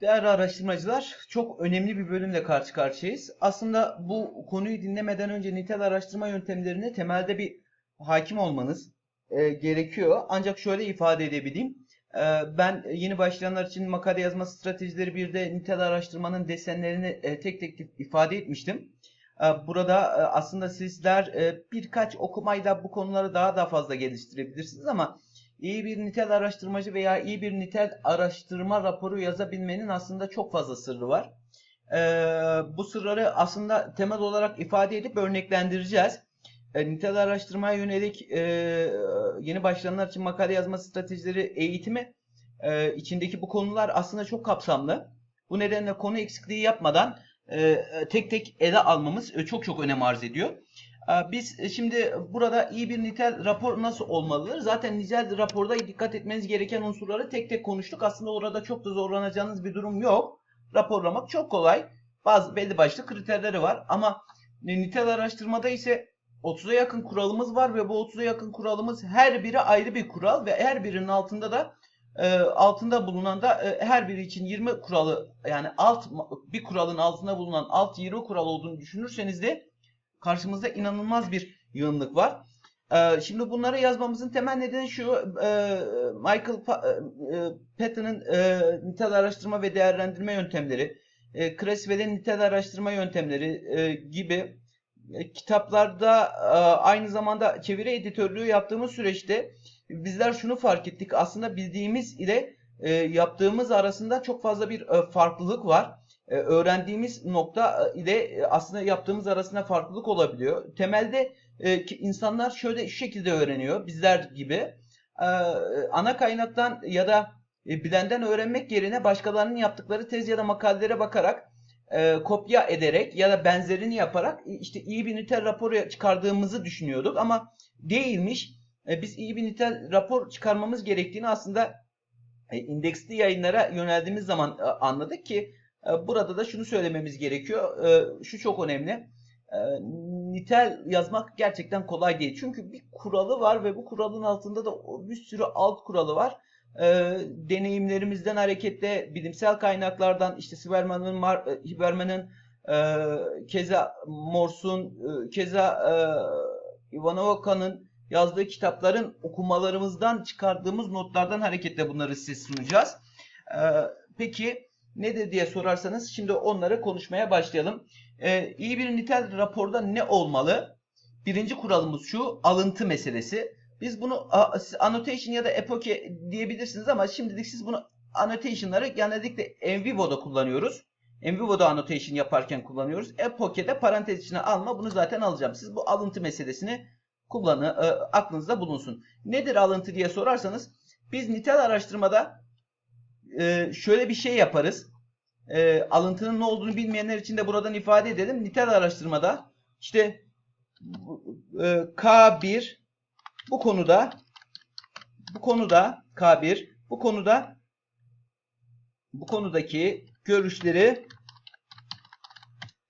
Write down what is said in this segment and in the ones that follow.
Değerli araştırmacılar, çok önemli bir bölümle karşı karşıyayız. Aslında bu konuyu dinlemeden önce nitel araştırma yöntemlerine temelde bir hakim olmanız e, gerekiyor. Ancak şöyle ifade edebileyim. E, ben yeni başlayanlar için makale yazma stratejileri bir de nitel araştırmanın desenlerini e, tek tek ifade etmiştim. E, burada e, aslında sizler e, birkaç okumayla bu konuları daha da fazla geliştirebilirsiniz ama iyi bir nitel araştırmacı veya iyi bir nitel araştırma raporu yazabilmenin aslında çok fazla sırrı var. Ee, bu sırları aslında temel olarak ifade edip örneklendireceğiz. E, nitel araştırmaya yönelik e, yeni başlayanlar için makale yazma stratejileri eğitimi e, içindeki bu konular aslında çok kapsamlı. Bu nedenle konu eksikliği yapmadan e, tek tek ele almamız e, çok çok önem arz ediyor. Ee, biz e, şimdi burada iyi bir nitel rapor nasıl olmalıdır? Zaten nitel raporda dikkat etmeniz gereken unsurları tek tek konuştuk. Aslında orada çok da zorlanacağınız bir durum yok. Raporlamak çok kolay. Bazı belli başlı kriterleri var ama nitel araştırmada ise 30'a yakın kuralımız var ve bu 30'a yakın kuralımız her biri ayrı bir kural ve her birinin altında da e, altında bulunan da e, her biri için 20 kuralı yani alt bir kuralın altında bulunan alt 20 kural olduğunu düşünürseniz de karşımızda inanılmaz bir yığınlık var. Ee, şimdi bunları yazmamızın temel nedeni şu. E, Michael pa e, Patton'ın e, nitel araştırma ve değerlendirme yöntemleri, e, Creswell'in nitel araştırma yöntemleri e, gibi e, kitaplarda e, aynı zamanda çeviri editörlüğü yaptığımız süreçte bizler şunu fark ettik. Aslında bildiğimiz ile e, yaptığımız arasında çok fazla bir e, farklılık var. E, öğrendiğimiz nokta e, ile e, aslında yaptığımız arasında farklılık olabiliyor. Temelde insanlar şöyle şu şekilde öğreniyor bizler gibi. Ana kaynaktan ya da bilenden öğrenmek yerine başkalarının yaptıkları tez ya da makalelere bakarak kopya ederek ya da benzerini yaparak işte iyi bir nitel rapor çıkardığımızı düşünüyorduk ama değilmiş. Biz iyi bir nitel rapor çıkarmamız gerektiğini aslında indeksli yayınlara yöneldiğimiz zaman anladık ki burada da şunu söylememiz gerekiyor. E, şu çok önemli. E, nitel yazmak gerçekten kolay değil. Çünkü bir kuralı var ve bu kuralın altında da bir sürü alt kuralı var. Deneyimlerimizden hareketle bilimsel kaynaklardan işte Siberman'ın, Hiberman'ın, keza Morse'un, keza Ivanovka'nın yazdığı kitapların okumalarımızdan çıkardığımız notlardan hareketle bunları size sunacağız. Peki nedir diye sorarsanız şimdi onları konuşmaya başlayalım. Ee, iyi bir nitel raporda ne olmalı? Birinci kuralımız şu alıntı meselesi. Biz bunu annotation ya da epoke diyebilirsiniz ama şimdilik siz bunu annotation'ları genellikle Envivo'da kullanıyoruz. Envivo'da annotation yaparken kullanıyoruz. Epoke'de parantez içine alma bunu zaten alacağım. Siz bu alıntı meselesini kullanı, e, aklınızda bulunsun. Nedir alıntı diye sorarsanız biz nitel araştırmada e, şöyle bir şey yaparız. E, alıntının ne olduğunu bilmeyenler için de buradan ifade edelim. Nitel araştırmada işte e, K1 bu konuda bu konuda K1 bu konuda bu konudaki görüşleri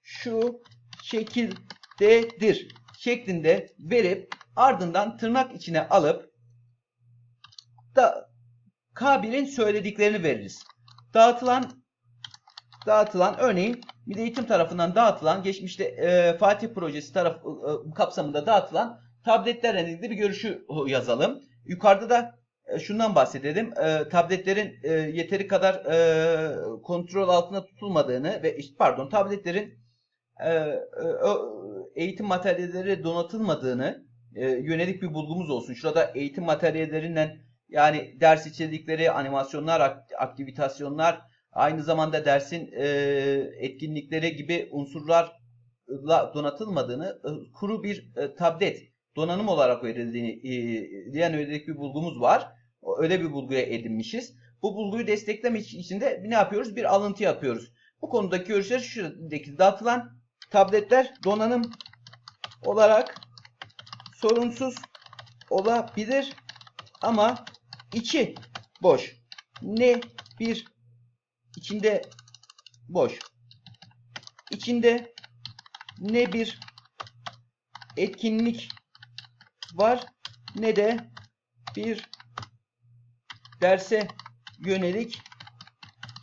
şu şekildedir şeklinde verip ardından tırnak içine alıp da K1'in söylediklerini veririz. Dağıtılan dağıtılan örneğin Milli Eğitim tarafından dağıtılan geçmişte e, Fatih projesi taraf e, kapsamında dağıtılan tabletlerle ilgili bir görüşü yazalım. Yukarıda da e, şundan bahsedelim. E, tabletlerin e, yeteri kadar e, kontrol altında tutulmadığını ve pardon tabletlerin e, e, eğitim materyalleri donatılmadığını e, yönelik bir bulgumuz olsun. Şurada eğitim materyallerinden yani ders içerikleri, animasyonlar, aktivitasyonlar, aynı zamanda dersin e, etkinlikleri gibi unsurlarla donatılmadığını, e, kuru bir e, tablet donanım olarak verildiğini diyen öyle bir bulgumuz var. Öyle bir bulguya edinmişiz. Bu bulguyu desteklemek için de ne yapıyoruz? Bir alıntı yapıyoruz. Bu konudaki görüşler şuradaki dağıtılan tabletler donanım olarak sorunsuz olabilir ama içi boş. Ne bir içinde boş. İçinde ne bir etkinlik var ne de bir derse yönelik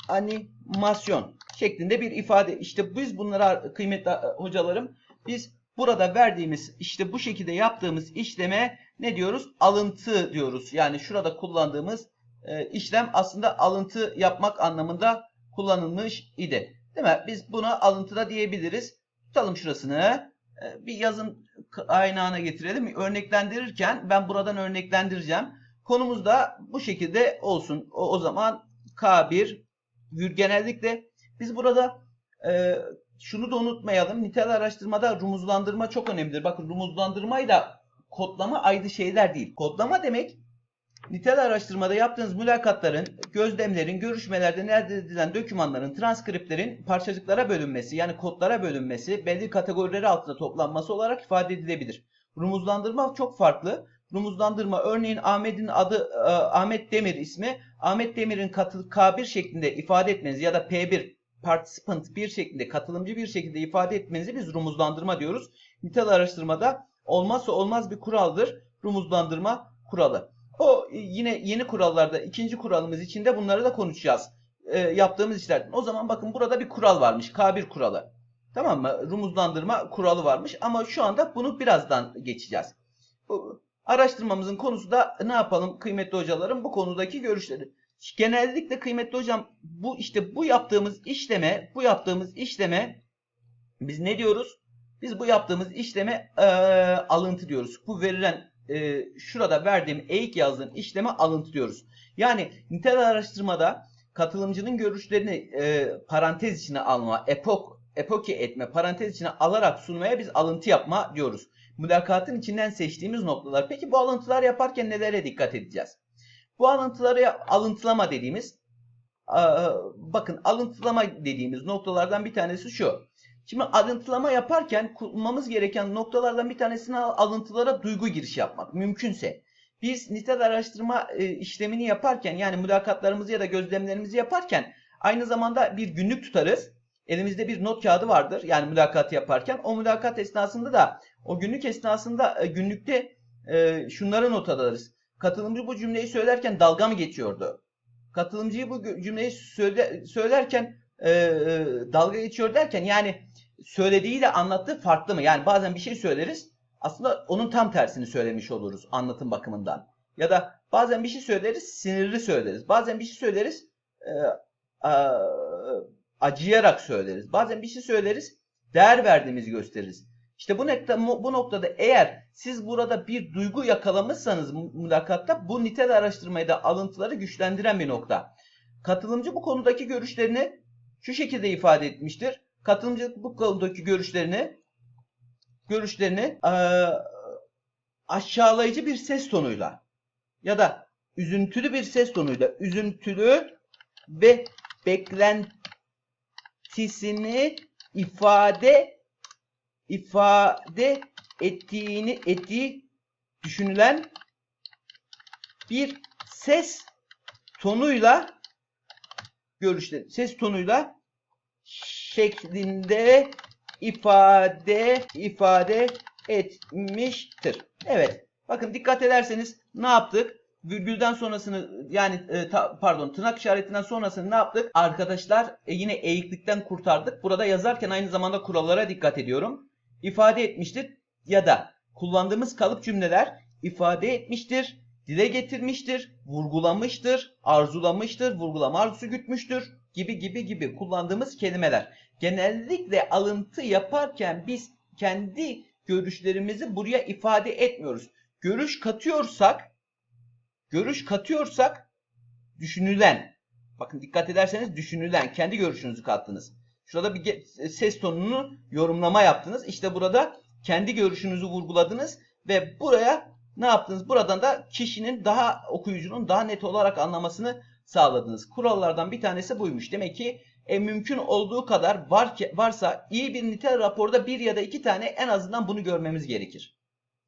araştırmasyon şeklinde bir ifade. İşte biz bunlara kıymetli hocalarım biz burada verdiğimiz işte bu şekilde yaptığımız işleme ne diyoruz? Alıntı diyoruz. Yani şurada kullandığımız e, işlem aslında alıntı yapmak anlamında kullanılmış idi. Değil mi? Biz buna alıntıda diyebiliriz. Tutalım şurasını. E, bir yazım aynağına getirelim. Örneklendirirken ben buradan örneklendireceğim. Konumuz da bu şekilde olsun. O, o zaman K1 genellikle biz burada e, şunu da unutmayalım. Nitel araştırmada rumuzlandırma çok önemlidir. Bakın rumuzlandırmayla kodlama ayrı şeyler değil. Kodlama demek nitel araştırmada yaptığınız mülakatların, gözlemlerin, görüşmelerde elde edilen dokümanların, transkriplerin parçacıklara bölünmesi yani kodlara bölünmesi, belli kategorileri altında toplanması olarak ifade edilebilir. Rumuzlandırma çok farklı. Rumuzlandırma örneğin Ahmet'in adı e, Ahmet Demir ismi Ahmet Demir'in katıl K1 şeklinde ifade etmeniz ya da P1 participant bir şekilde katılımcı bir şekilde ifade etmenizi biz rumuzlandırma diyoruz. Nitel araştırmada olmazsa olmaz bir kuraldır rumuzlandırma kuralı. O yine yeni kurallarda ikinci kuralımız içinde bunları da konuşacağız. E, yaptığımız işlerden. O zaman bakın burada bir kural varmış. K1 kuralı. Tamam mı? Rumuzlandırma kuralı varmış ama şu anda bunu birazdan geçeceğiz. Araştırmamızın konusu da ne yapalım kıymetli hocalarım bu konudaki görüşleri. Genellikle kıymetli hocam bu işte bu yaptığımız işleme bu yaptığımız işleme biz ne diyoruz? Biz bu yaptığımız işleme e, alıntı diyoruz. Bu verilen e, şurada verdiğim eğik yazdığım işleme alıntı diyoruz. Yani nitel araştırmada katılımcının görüşlerini e, parantez içine alma, epok, epoke etme, parantez içine alarak sunmaya biz alıntı yapma diyoruz. Mülakatın içinden seçtiğimiz noktalar. Peki bu alıntılar yaparken nelere dikkat edeceğiz? Bu alıntıları alıntılama dediğimiz bakın alıntılama dediğimiz noktalardan bir tanesi şu. Şimdi alıntılama yaparken kullanmamız gereken noktalardan bir tanesini alıntılara duygu giriş yapmak mümkünse. Biz nitel araştırma e, işlemini yaparken yani mülakatlarımızı ya da gözlemlerimizi yaparken aynı zamanda bir günlük tutarız. Elimizde bir not kağıdı vardır yani mülakat yaparken. O mülakat esnasında da o günlük esnasında e, günlükte e, şunları not alırız. Katılımcı bu cümleyi söylerken dalga mı geçiyordu? Katılımcıyı bu cümleyi söyle, söylerken e, e, dalga geçiyor derken yani söylediğiyle anlattığı farklı mı? Yani bazen bir şey söyleriz aslında onun tam tersini söylemiş oluruz anlatım bakımından. Ya da bazen bir şey söyleriz sinirli söyleriz. Bazen bir şey söyleriz e, e, acıyarak söyleriz. Bazen bir şey söyleriz değer verdiğimizi gösteririz. İşte bu nokta bu noktada eğer siz burada bir duygu yakalamışsanız mülakatta bu nitel araştırmayı da alıntıları güçlendiren bir nokta. Katılımcı bu konudaki görüşlerini şu şekilde ifade etmiştir. Katılımcı bu konudaki görüşlerini görüşlerini e, aşağılayıcı bir ses tonuyla ya da üzüntülü bir ses tonuyla üzüntülü ve beklentisini ifade ifade ettiğini ettiği düşünülen bir ses tonuyla görüşleri ses tonuyla şeklinde ifade ifade etmiştir. Evet. Bakın dikkat ederseniz ne yaptık? Virgülden sonrasını yani e, ta, pardon tırnak işaretinden sonrasını ne yaptık? Arkadaşlar e, yine eğiklikten kurtardık. Burada yazarken aynı zamanda kurallara dikkat ediyorum. İfade etmiştir ya da kullandığımız kalıp cümleler ifade etmiştir, dile getirmiştir, vurgulamıştır, arzulamıştır, vurgulama arzusu gütmüştür gibi gibi gibi kullandığımız kelimeler. Genellikle alıntı yaparken biz kendi görüşlerimizi buraya ifade etmiyoruz. Görüş katıyorsak görüş katıyorsak düşünülen bakın dikkat ederseniz düşünülen kendi görüşünüzü kattınız. Şurada bir ses tonunu yorumlama yaptınız. İşte burada kendi görüşünüzü vurguladınız ve buraya ne yaptınız? Buradan da kişinin daha okuyucunun daha net olarak anlamasını sağladınız. Kurallardan bir tanesi buymuş. Demek ki e, mümkün olduğu kadar var ki, varsa iyi bir nitel raporda bir ya da iki tane en azından bunu görmemiz gerekir.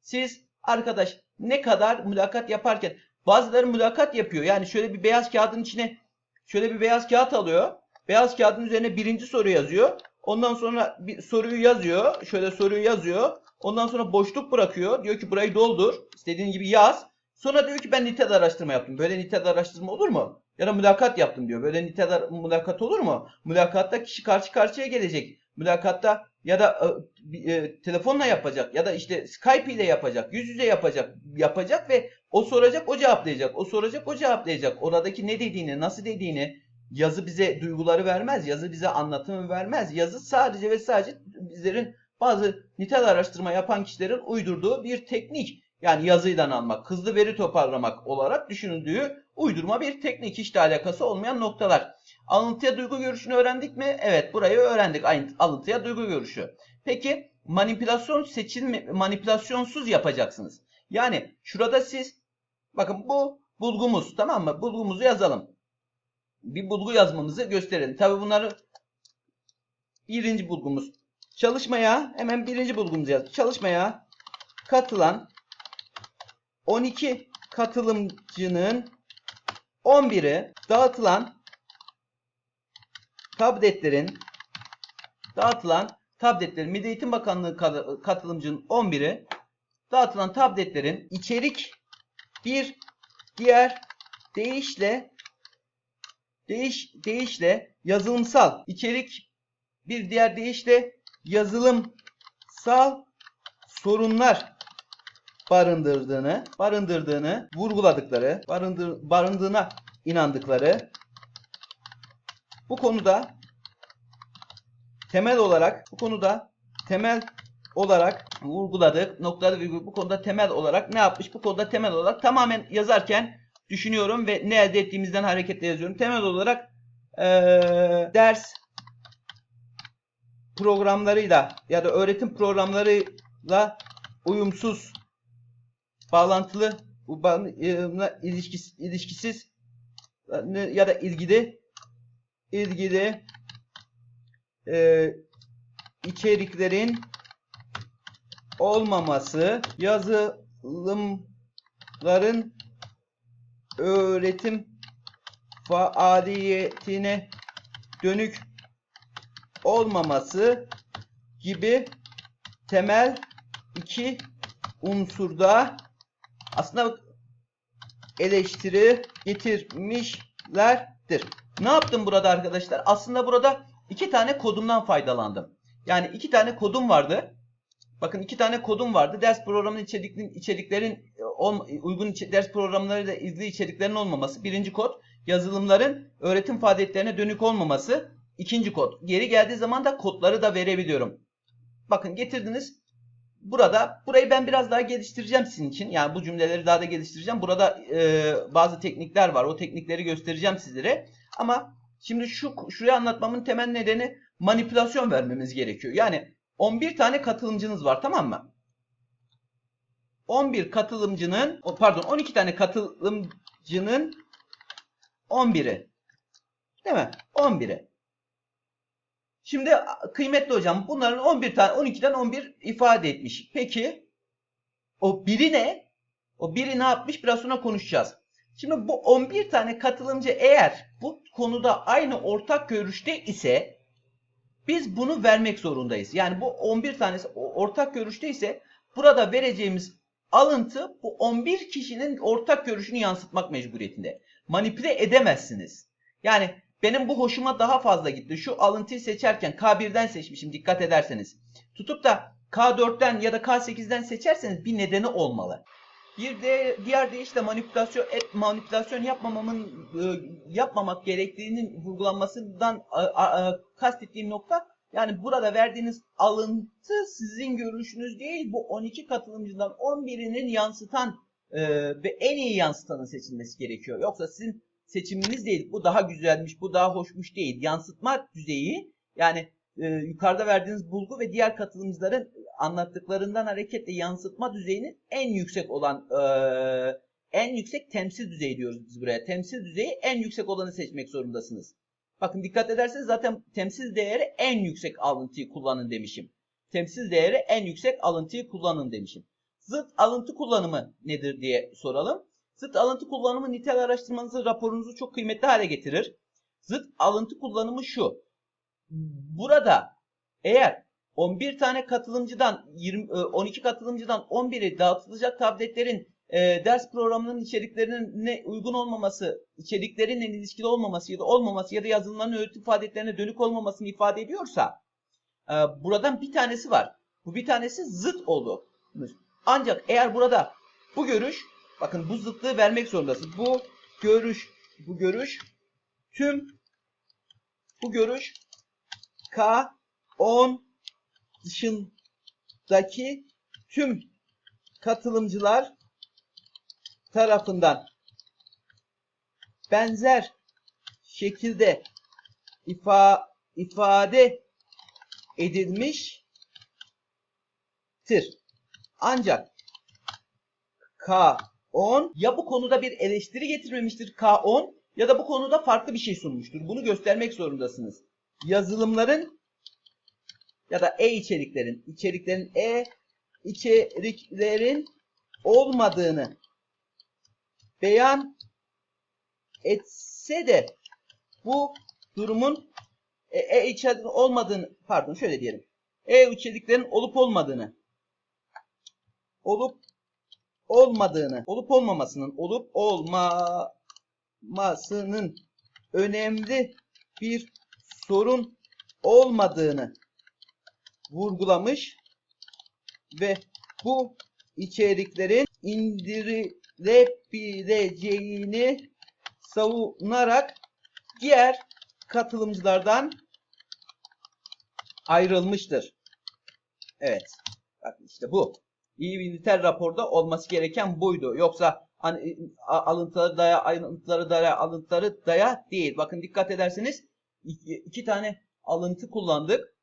Siz arkadaş ne kadar mülakat yaparken bazıları mülakat yapıyor. Yani şöyle bir beyaz kağıdın içine şöyle bir beyaz kağıt alıyor. Beyaz kağıdın üzerine birinci soru yazıyor. Ondan sonra bir soruyu yazıyor. Şöyle soruyu yazıyor. Ondan sonra boşluk bırakıyor. Diyor ki burayı doldur. İstediğin gibi yaz. Sonra diyor ki ben nitel araştırma yaptım. Böyle nitel araştırma olur mu? Ya da mülakat yaptım diyor. Böyle niteler mülakat olur mu? Mülakatta kişi karşı karşıya gelecek. Mülakatta ya da e, e, telefonla yapacak ya da işte Skype ile yapacak, yüz yüze yapacak, yapacak ve o soracak, o cevaplayacak. O soracak, o cevaplayacak. Oradaki ne dediğini, nasıl dediğini yazı bize duyguları vermez. Yazı bize anlatımı vermez. Yazı sadece ve sadece bizlerin bazı nitel araştırma yapan kişilerin uydurduğu bir teknik. Yani yazıyla almak, hızlı veri toparlamak olarak düşünüldüğü uydurma bir teknik. Hiç de alakası olmayan noktalar. Alıntıya duygu görüşünü öğrendik mi? Evet burayı öğrendik. Alıntıya duygu görüşü. Peki manipülasyon seçilme, manipülasyonsuz yapacaksınız. Yani şurada siz bakın bu bulgumuz tamam mı? Bulgumuzu yazalım. Bir bulgu yazmamızı gösterelim. Tabi bunları birinci bulgumuz. Çalışmaya hemen birinci bulgumuzu yaz. Çalışmaya katılan 12 katılımcının 11'i dağıtılan tabletlerin dağıtılan tabletlerin Milli Eğitim Bakanlığı katılımcının 11'i dağıtılan tabletlerin içerik bir diğer deyişle değiş deyişle yazılımsal içerik bir diğer deyişle yazılımsal sorunlar barındırdığını, barındırdığını vurguladıkları, barındır, barındığına inandıkları bu konuda temel olarak bu konuda temel olarak vurguladık. Noktalı virgül bu konuda temel olarak ne yapmış? Bu konuda temel olarak tamamen yazarken düşünüyorum ve ne elde ettiğimizden hareketle yazıyorum. Temel olarak ee, ders programlarıyla ya da öğretim programlarıyla uyumsuz bağlantılı ilişkisiz, ilişkisiz ya da ilgili ilgili e, içeriklerin olmaması yazılımların öğretim faaliyetine dönük olmaması gibi temel iki unsurda aslında eleştiri getirmişlerdir. Ne yaptım burada arkadaşlar? Aslında burada iki tane kodumdan faydalandım. Yani iki tane kodum vardı. Bakın iki tane kodum vardı. Ders programının içeriklerin, içeriklerin uygun ders programlarıyla ilgili içeriklerin olmaması. Birinci kod. Yazılımların öğretim faaliyetlerine dönük olmaması. İkinci kod. Geri geldiği zaman da kodları da verebiliyorum. Bakın getirdiniz. Burada burayı ben biraz daha geliştireceğim sizin için. Yani bu cümleleri daha da geliştireceğim. Burada e, bazı teknikler var. O teknikleri göstereceğim sizlere. Ama şimdi şu şuraya anlatmamın temel nedeni manipülasyon vermemiz gerekiyor. Yani 11 tane katılımcınız var tamam mı? 11 katılımcının pardon 12 tane katılımcının 11'i. Değil mi? 11'i. Şimdi kıymetli hocam bunların 11 tane 12'den 11 ifade etmiş. Peki o biri ne? O biri ne yapmış? Biraz sonra konuşacağız. Şimdi bu 11 tane katılımcı eğer bu konuda aynı ortak görüşte ise biz bunu vermek zorundayız. Yani bu 11 tanesi ortak görüşte ise burada vereceğimiz alıntı bu 11 kişinin ortak görüşünü yansıtmak mecburiyetinde. Manipüle edemezsiniz. Yani benim bu hoşuma daha fazla gitti. Şu alıntıyı seçerken K1'den seçmişim dikkat ederseniz. Tutup da K4'ten ya da K8'den seçerseniz bir nedeni olmalı. Bir de diğer deyişle manipülasyon et, manipülasyon yapmamamın e, yapmamak gerektiğinin vurgulanmasından a, a, kastettiğim nokta yani burada verdiğiniz alıntı sizin görüşünüz değil bu 12 katılımcıdan 11'inin yansıtan e, ve en iyi yansıtanın seçilmesi gerekiyor. Yoksa sizin seçiminiz değil. Bu daha güzelmiş, bu daha hoşmuş değil. Yansıtma düzeyi yani e, yukarıda verdiğiniz bulgu ve diğer katılımcıların anlattıklarından hareketle yansıtma düzeyinin en yüksek olan e, en yüksek temsil düzeyi diyoruz biz buraya. Temsil düzeyi en yüksek olanı seçmek zorundasınız. Bakın dikkat ederseniz zaten temsil değeri en yüksek alıntıyı kullanın demişim. Temsil değeri en yüksek alıntıyı kullanın demişim. Zıt alıntı kullanımı nedir diye soralım. Zıt alıntı kullanımı nitel araştırmanızı, raporunuzu çok kıymetli hale getirir. Zıt alıntı kullanımı şu. Burada eğer 11 tane katılımcıdan 20, 12 katılımcıdan 11'i dağıtılacak tabletlerin e, ders programının içeriklerinin ne uygun olmaması, içeriklerinle ilişkili olmaması ya da olmaması ya da yazılımların öğretim faaliyetlerine dönük olmamasını ifade ediyorsa e, buradan bir tanesi var. Bu bir tanesi zıt olur. Ancak eğer burada bu görüş, bakın bu zıtlığı vermek zorundasın. Bu görüş, bu görüş tüm bu görüş K 10 dışındaki tüm katılımcılar tarafından benzer şekilde ifa, ifade edilmiştir. Ancak K10 ya bu konuda bir eleştiri getirmemiştir K10 ya da bu konuda farklı bir şey sunmuştur. Bunu göstermek zorundasınız. Yazılımların ya da e içeriklerin, içeriklerin e içeriklerin olmadığını beyan etse de bu durumun e, e içeriklerin olmadığını pardon şöyle diyelim. E içeriklerin olup olmadığını olup olmadığını, olup olmamasının, olup olmamasının önemli bir sorun olmadığını vurgulamış ve bu içeriklerin indirilebileceğini savunarak diğer katılımcılardan ayrılmıştır. Evet. Bakın işte bu. İyi bir nitel raporda olması gereken buydu. Yoksa hani alıntıları daya, ayrıntıları daya, alıntıları daya değil. Bakın dikkat ederseniz iki, tane alıntı kullandık.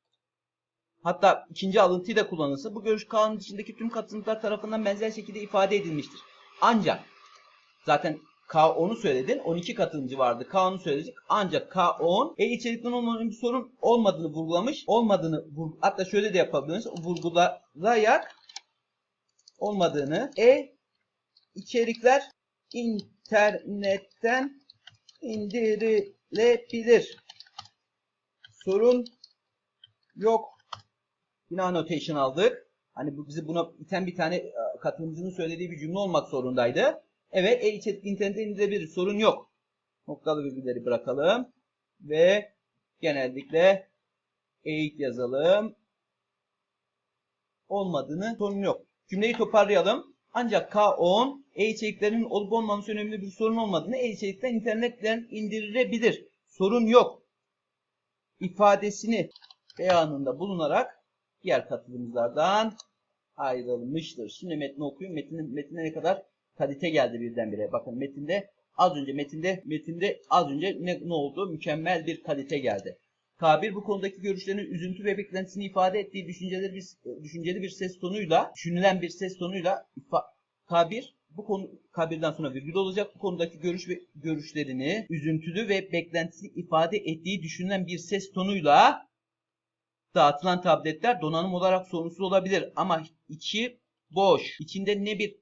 Hatta ikinci alıntıyı da kullanılsa bu görüş kanun içindeki tüm katılımcılar tarafından benzer şekilde ifade edilmiştir. Ancak zaten K10'u söyledin. 12 katılımcı vardı. K10'u söyledik. Ancak K10 e içerikten olmayan bir sorun olmadığını vurgulamış. Olmadığını hatta şöyle de yapabiliriz. Vurgulayarak olmadığını e içerikler internetten indirilebilir. Sorun yok. Yine annotation aldık. Hani bizi buna iten bir tane e, katılımcının söylediği bir cümle olmak zorundaydı. Evet, e içerik internetten indirilebilir. Sorun yok. Noktalı virgülleri bırakalım. Ve genellikle eğik yazalım. Olmadığını sorun yok. Cümleyi toparlayalım. Ancak K10 e-içeriklerin olup olmaması önemli bir sorun olmadığını e-içerikten internetten indirilebilir. Sorun yok. İfadesini beyanında bulunarak diğer katılımcılardan ayrılmıştır. Şimdi metni okuyun. Metinin, metine ne kadar kalite geldi birdenbire. Bakın metinde az önce metinde metinde az önce ne, ne oldu? Mükemmel bir kalite geldi. K1 bu konudaki görüşlerinin üzüntü ve beklentisini ifade ettiği düşünceleri bir, düşünceli bir ses tonuyla, düşünülen bir ses tonuyla K1 bu konu K1'den sonra virgül olacak. Bu konudaki görüş ve görüşlerini üzüntülü ve beklentisini ifade ettiği düşünülen bir ses tonuyla dağıtılan tabletler donanım olarak sorunsuz olabilir ama içi boş. İçinde ne bir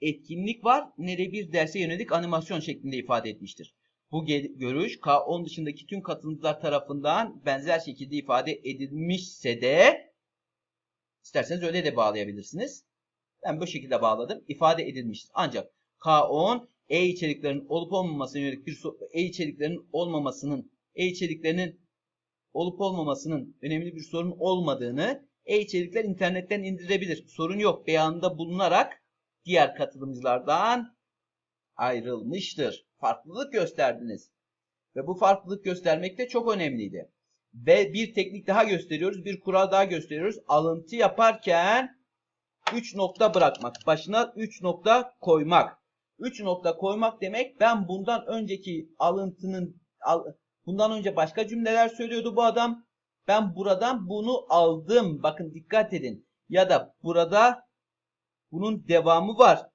etkinlik var ne de bir derse yönelik animasyon şeklinde ifade etmiştir. Bu görüş K10 dışındaki tüm katılımcılar tarafından benzer şekilde ifade edilmişse de isterseniz öyle de bağlayabilirsiniz. Ben bu şekilde bağladım. İfade edilmiştir. Ancak K10 e içeriklerin olup olmamasına yönelik bir e içeriklerin olmamasının e içeriklerinin olup olmamasının önemli bir sorun olmadığını e içerikler internetten indirilebilir. Sorun yok beyanında bulunarak diğer katılımcılardan ayrılmıştır. Farklılık gösterdiniz. Ve bu farklılık göstermek de çok önemliydi. Ve bir teknik daha gösteriyoruz, bir kural daha gösteriyoruz. Alıntı yaparken 3 nokta bırakmak. Başına 3 nokta koymak. 3 nokta koymak demek ben bundan önceki alıntının al, bundan önce başka cümleler söylüyordu bu adam. Ben buradan bunu aldım. Bakın dikkat edin. Ya da burada bunun devamı var.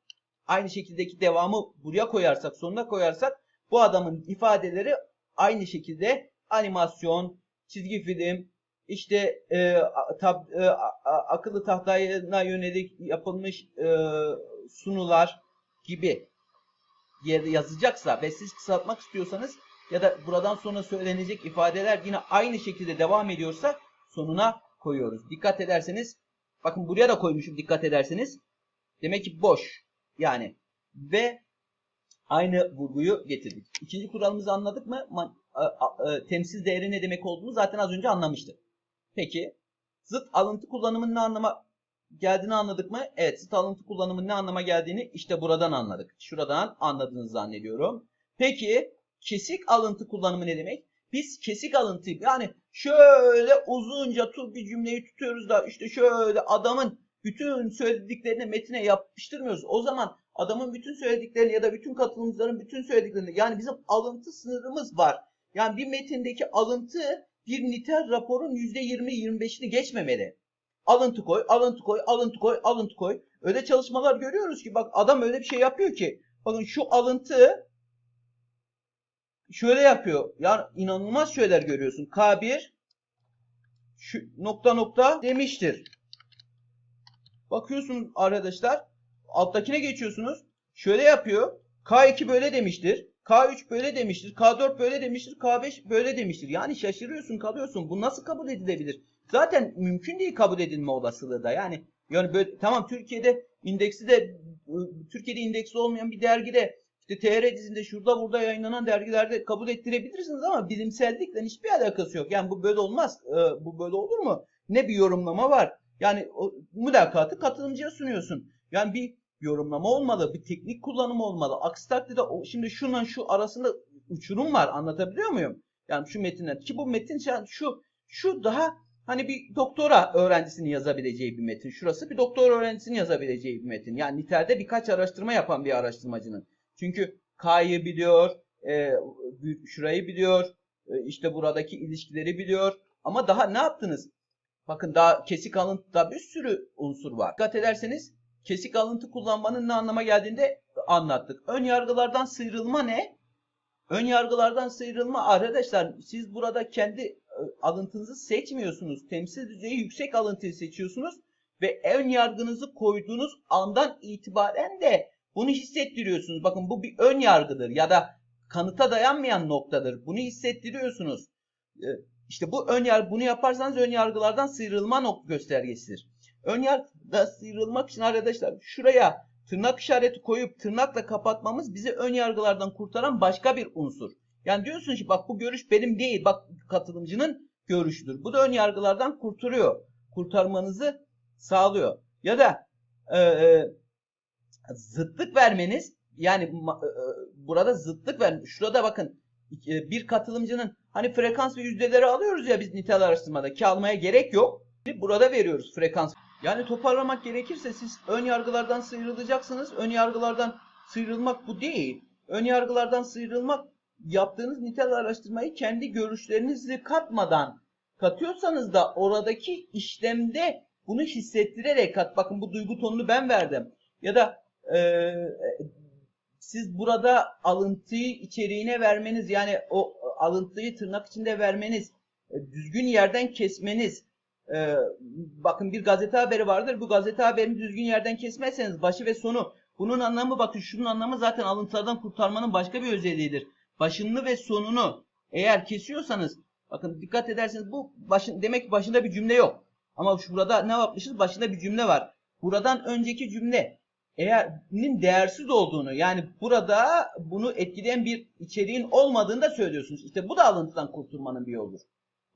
Aynı şekildeki devamı buraya koyarsak, sonuna koyarsak bu adamın ifadeleri aynı şekilde animasyon, çizgi film, işte e, tab, e, akıllı tahtaya yönelik yapılmış e, sunular gibi yerde yazacaksa ve siz kısaltmak istiyorsanız ya da buradan sonra söylenecek ifadeler yine aynı şekilde devam ediyorsa sonuna koyuyoruz. Dikkat ederseniz bakın buraya da koymuşum dikkat ederseniz. Demek ki boş. Yani ve aynı vurguyu getirdik. İkinci kuralımızı anladık mı? Ma- a- a- e, temsil değeri ne demek olduğunu zaten az önce anlamıştık. Peki zıt alıntı kullanımının ne anlama geldiğini anladık mı? Evet zıt alıntı kullanımının ne anlama geldiğini işte buradan anladık. Şuradan anladığınızı zannediyorum. Peki kesik alıntı kullanımı ne demek? Biz kesik alıntıyı yani şöyle uzunca tur bir cümleyi tutuyoruz da işte şöyle adamın bütün söylediklerini metine yapıştırmıyoruz. O zaman adamın bütün söylediklerini ya da bütün katılımcıların bütün söylediklerini yani bizim alıntı sınırımız var. Yani bir metindeki alıntı bir nitel raporun %20-25'ini geçmemeli. Alıntı koy, alıntı koy, alıntı koy, alıntı koy. Öyle çalışmalar görüyoruz ki bak adam öyle bir şey yapıyor ki. Bakın şu alıntı şöyle yapıyor. Yani inanılmaz şeyler görüyorsun. K1 şu nokta nokta demiştir. Bakıyorsunuz arkadaşlar alttakine geçiyorsunuz. Şöyle yapıyor. K2 böyle demiştir. K3 böyle demiştir. K4 böyle demiştir. K5 böyle demiştir. Yani şaşırıyorsun kalıyorsun. Bu nasıl kabul edilebilir? Zaten mümkün değil kabul edilme olasılığı da. Yani yani böyle tamam Türkiye'de indeksi de ıı, Türkiye'de indeksi olmayan bir dergide işte TR dizinde şurada burada yayınlanan dergilerde kabul ettirebilirsiniz ama bilimsellikle hiçbir alakası yok. Yani bu böyle olmaz. Ee, bu böyle olur mu? Ne bir yorumlama var. Yani o mülakatı katılımcıya sunuyorsun. Yani bir yorumlama olmalı, bir teknik kullanımı olmalı. Aksi takdirde o, şimdi şunla şu arasında uçurum var. Anlatabiliyor muyum? Yani şu metinler ki bu metin şu şu daha hani bir doktora öğrencisinin yazabileceği bir metin. Şurası bir doktora öğrencisinin yazabileceği bir metin. Yani nitelde birkaç araştırma yapan bir araştırmacının. Çünkü K'yı biliyor, e, şurayı biliyor, e, işte buradaki ilişkileri biliyor. Ama daha ne yaptınız? Bakın daha kesik alıntıda bir sürü unsur var. Dikkat ederseniz kesik alıntı kullanmanın ne anlama geldiğini anlattık. Ön yargılardan sıyrılma ne? Ön yargılardan sıyrılma arkadaşlar siz burada kendi e, alıntınızı seçmiyorsunuz. Temsil düzeyi yüksek alıntıyı seçiyorsunuz ve ön yargınızı koyduğunuz andan itibaren de bunu hissettiriyorsunuz. Bakın bu bir ön yargıdır ya da kanıta dayanmayan noktadır. Bunu hissettiriyorsunuz. E, İşte bu ön yargı bunu yaparsanız ön yargılardan sıyrılma nok göstergesidir. Ön yargıda sıyrılmak için arkadaşlar şuraya tırnak işareti koyup tırnakla kapatmamız bizi ön yargılardan kurtaran başka bir unsur. Yani diyorsun ki bak bu görüş benim değil. Bak katılımcının görüşüdür. Bu da ön yargılardan kurtarıyor. Kurtarmanızı sağlıyor. Ya da e, e, zıtlık vermeniz yani e, e, burada zıtlık ver. Şurada bakın e, bir katılımcının hani frekans ve yüzdeleri alıyoruz ya biz nitel araştırmada ki almaya gerek yok. Burada veriyoruz frekans. Yani toparlamak gerekirse siz ön yargılardan sıyrılacaksınız. Ön yargılardan sıyrılmak bu değil. Ön yargılardan sıyrılmak yaptığınız nitel araştırmayı kendi görüşlerinizi katmadan katıyorsanız da oradaki işlemde bunu hissettirerek kat. Bakın bu duygu tonunu ben verdim. Ya da e, siz burada alıntıyı içeriğine vermeniz yani o alıntıyı tırnak içinde vermeniz, e, düzgün yerden kesmeniz. E, bakın bir gazete haberi vardır. Bu gazete haberini düzgün yerden kesmezseniz başı ve sonu. Bunun anlamı bakın şunun anlamı zaten alıntılardan kurtarmanın başka bir özelliğidir. Başını ve sonunu eğer kesiyorsanız bakın dikkat ederseniz bu başın, demek ki başında bir cümle yok. Ama şurada ne yapmışız? Başında bir cümle var. Buradan önceki cümle eğer bunun değersiz olduğunu yani burada bunu etkileyen bir içeriğin olmadığını da söylüyorsunuz. İşte bu da alıntıdan kurtulmanın bir yoludur.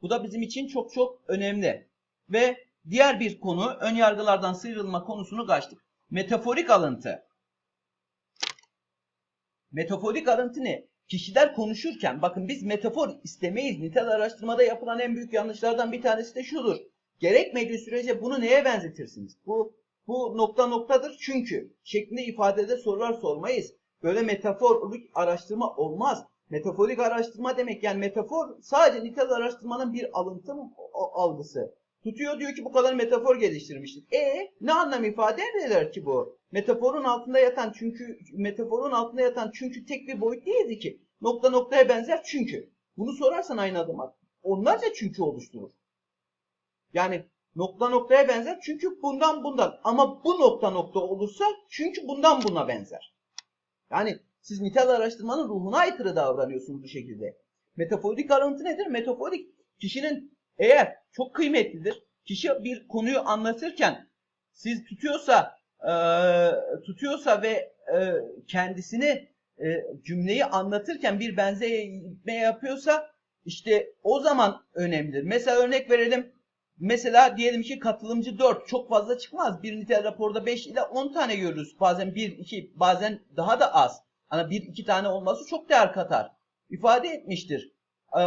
Bu da bizim için çok çok önemli. Ve diğer bir konu ön yargılardan sıyrılma konusunu kaçtık. Metaforik alıntı. Metaforik alıntı ne? Kişiler konuşurken bakın biz metafor istemeyiz. Nitel araştırmada yapılan en büyük yanlışlardan bir tanesi de şudur. Gerekmediği sürece bunu neye benzetirsiniz? Bu bu nokta noktadır çünkü şeklinde ifadede sorular sormayız. Böyle metaforik araştırma olmaz. Metaforik araştırma demek yani metafor sadece nitel araştırmanın bir alıntı algısı. Tutuyor diyor ki bu kadar metafor geliştirmiştir. E ne anlam ifade eder ki bu? Metaforun altında yatan çünkü metaforun altında yatan çünkü tek bir boyut değildi ki. Nokta noktaya benzer çünkü. Bunu sorarsan aynı adım at. Onlarca çünkü oluşturur. Yani nokta noktaya benzer çünkü bundan bundan. Ama bu nokta nokta olursa çünkü bundan buna benzer. Yani siz nitel araştırmanın ruhuna aykırı davranıyorsunuz bu şekilde. Metaforik alıntı nedir? Metaforik kişinin eğer çok kıymetlidir. Kişi bir konuyu anlatırken siz tutuyorsa eee, tutuyorsa ve e, kendisini e, cümleyi anlatırken bir benzetme yapıyorsa işte o zaman önemlidir. Mesela örnek verelim. Mesela diyelim ki katılımcı 4 çok fazla çıkmaz. Bir nitel raporda 5 ile 10 tane görürüz. Bazen 1, 2 bazen daha da az. Hani 1, 2 tane olması çok değer katar. İfade etmiştir. Ee,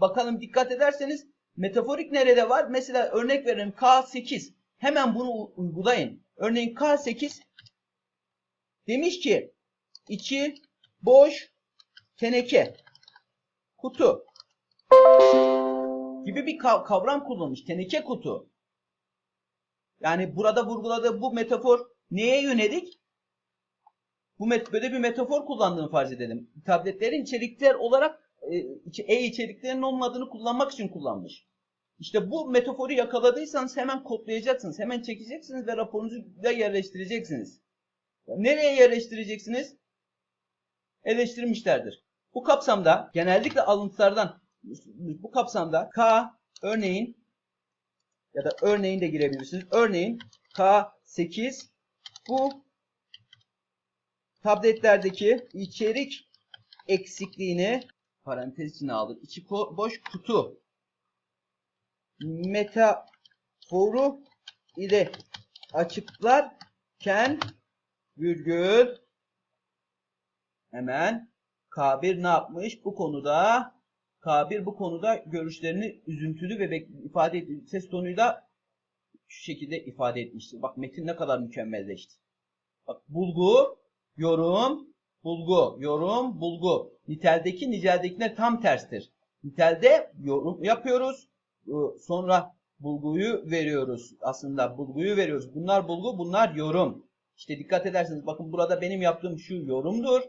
Bakalım dikkat ederseniz metaforik nerede var? Mesela örnek verelim K8. Hemen bunu uygulayın. Örneğin K8 demiş ki içi boş teneke kutu gibi bir kav- kavram kullanmış. Teneke kutu. Yani burada vurguladığı bu metafor neye yönelik? Bu met böyle bir metafor kullandığını farz edelim. Tabletlerin içerikler olarak e, içi- e-içeriklerinin olmadığını kullanmak için kullanmış. İşte bu metaforu yakaladıysanız hemen kodlayacaksınız. Hemen çekeceksiniz ve raporunuzu da yerleştireceksiniz. Nereye yerleştireceksiniz? Eleştirmişlerdir. Bu kapsamda genellikle alıntılardan bu kapsamda K örneğin ya da örneğin de girebilirsiniz. Örneğin K8 bu tabletlerdeki içerik eksikliğini parantez içine aldık. İçi boş kutu metaforu ile açıklarken virgül hemen K1 ne yapmış? Bu konuda K1 bu konuda görüşlerini üzüntülü ve ifade et- ses tonuyla şu şekilde ifade etmiştir. Bak metin ne kadar mükemmelleşti. Bak bulgu, yorum, bulgu, yorum, bulgu. Niteldeki niceldekine tam terstir. Nitelde yorum yapıyoruz. ıı, Sonra bulguyu veriyoruz. Aslında bulguyu veriyoruz. Bunlar bulgu, bunlar yorum. İşte dikkat ederseniz bakın burada benim yaptığım şu yorumdur.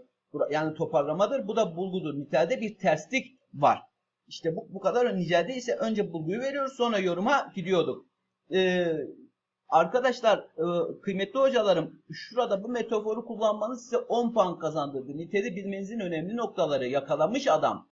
Yani toparlamadır. Bu da bulgudur. Nitelde bir terslik var. İşte bu, bu kadar nicelde ise önce bulguyu veriyoruz sonra yoruma gidiyorduk. Ee, arkadaşlar e, kıymetli hocalarım şurada bu metaforu kullanmanız size 10 puan kazandırdı. Niteli bilmenizin önemli noktaları yakalamış adam.